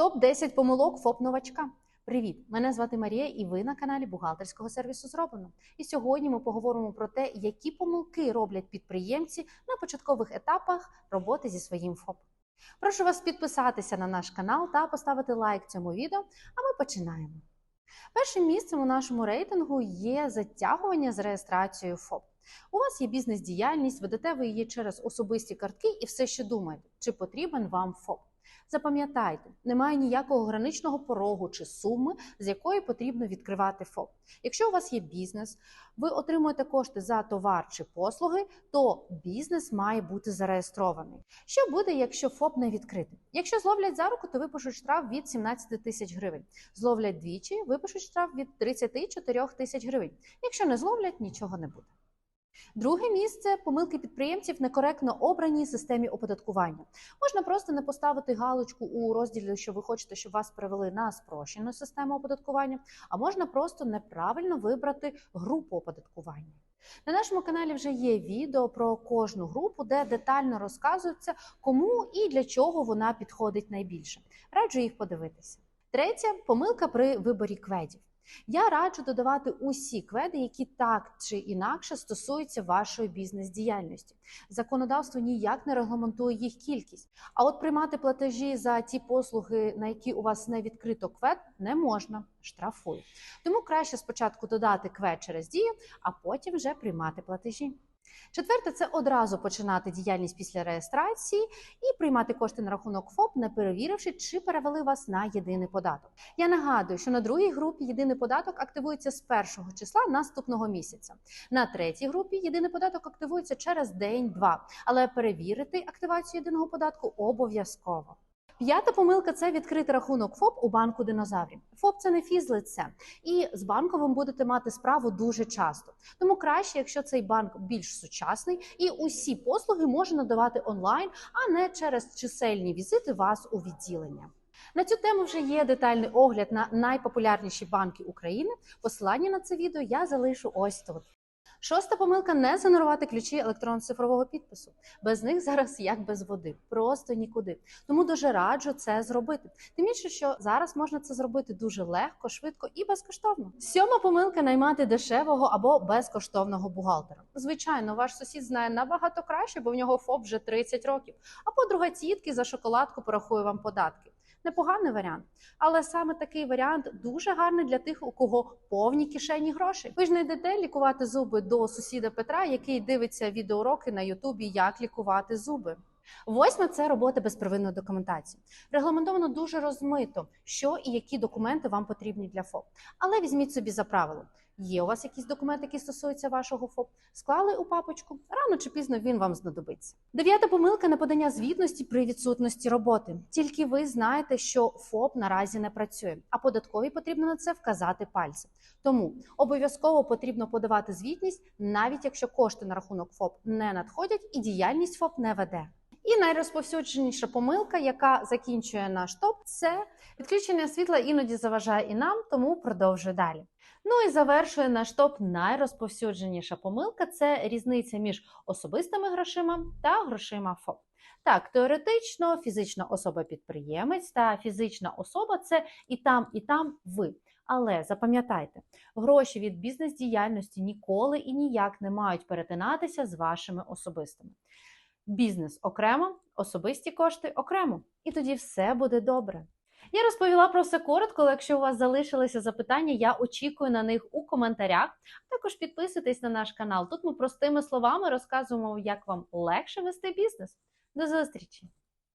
Топ 10 помилок ФОП новачка. Привіт! Мене звати Марія, і ви на каналі бухгалтерського сервісу зроблено. І сьогодні ми поговоримо про те, які помилки роблять підприємці на початкових етапах роботи зі своїм ФОП. Прошу вас підписатися на наш канал та поставити лайк цьому відео. А ми починаємо. Першим місцем у нашому рейтингу є затягування з реєстрацією ФОП. У вас є бізнес-діяльність, ведете ви її через особисті картки і все ще думаєте, чи потрібен вам ФОП. Запам'ятайте, немає ніякого граничного порогу чи суми, з якої потрібно відкривати ФОП. Якщо у вас є бізнес, ви отримуєте кошти за товар чи послуги, то бізнес має бути зареєстрований. Що буде, якщо ФОП не відкритий? Якщо зловлять за руку, то випишуть штраф від 17 тисяч гривень. Зловлять двічі, випишуть штраф від 34 тисяч гривень. Якщо не зловлять, нічого не буде. Друге місце помилки підприємців некоректно обраній системі оподаткування. Можна просто не поставити галочку у розділі, що ви хочете, щоб вас перевели на спрощену систему оподаткування, а можна просто неправильно вибрати групу оподаткування. На нашому каналі вже є відео про кожну групу, де детально розказується, кому і для чого вона підходить найбільше. Раджу їх подивитися. Третя помилка при виборі кведів. Я раджу додавати усі кведи, які так чи інакше стосуються вашої бізнес-діяльності. Законодавство ніяк не регламентує їх кількість. А от приймати платежі за ті послуги, на які у вас не відкрито квед, не можна. штрафую. Тому краще спочатку додати квед через дію, а потім вже приймати платежі. Четверте, це одразу починати діяльність після реєстрації і приймати кошти на рахунок ФОП, не перевіривши, чи перевели вас на єдиний податок. Я нагадую, що на другій групі єдиний податок активується з першого числа наступного місяця. На третій групі єдиний податок активується через день-два, але перевірити активацію єдиного податку обов'язково. П'ята помилка це відкрити рахунок ФОП у банку динозаврів. ФОП це не фізлице, і з банком ви будете мати справу дуже часто. Тому краще, якщо цей банк більш сучасний і усі послуги може надавати онлайн, а не через чисельні візити вас у відділення. На цю тему вже є детальний огляд на найпопулярніші банки України. Посилання на це відео я залишу ось тут. Шоста помилка не генерувати ключі електронно-цифрового підпису. Без них зараз як без води, просто нікуди. Тому дуже раджу це зробити. Тим більше, що зараз можна це зробити дуже легко, швидко і безкоштовно. Сьома помилка наймати дешевого або безкоштовного бухгалтера. Звичайно, ваш сусід знає набагато краще, бо в нього ФОП вже 30 років. А подруга тітки за шоколадку порахує вам податки. Непоганий варіант, але саме такий варіант дуже гарний для тих, у кого повні кишені грошей. Ви ж не йдете лікувати зуби до сусіда Петра, який дивиться відеоуроки на Ютубі, як лікувати зуби. Восьме це робота без первинної документації. Регламентовано дуже розмито, що і які документи вам потрібні для ФОП. Але візьміть собі за правило. Є у вас якісь документи, які стосуються вашого ФОП? Склали у папочку, рано чи пізно він вам знадобиться. Дев'ята помилка не подання звітності при відсутності роботи. Тільки ви знаєте, що ФОП наразі не працює, а податковій потрібно на це вказати пальцем. Тому обов'язково потрібно подавати звітність, навіть якщо кошти на рахунок ФОП не надходять і діяльність ФОП не веде. І найрозповсюдженіша помилка, яка закінчує наш топ, це відключення світла іноді заважає і нам, тому продовжую далі. Ну і завершує наш топ найрозповсюдженіша помилка це різниця між особистими грошима та грошима ФОП. Так, теоретично, фізична особа-підприємець та фізична особа це і там, і там ви. Але запам'ятайте, гроші від бізнес-діяльності ніколи і ніяк не мають перетинатися з вашими особистими. Бізнес окремо, особисті кошти окремо, і тоді все буде добре. Я розповіла про все коротко, але якщо у вас залишилися запитання, я очікую на них у коментарях. Також підписуйтесь на наш канал. Тут ми простими словами розказуємо, як вам легше вести бізнес. До зустрічі!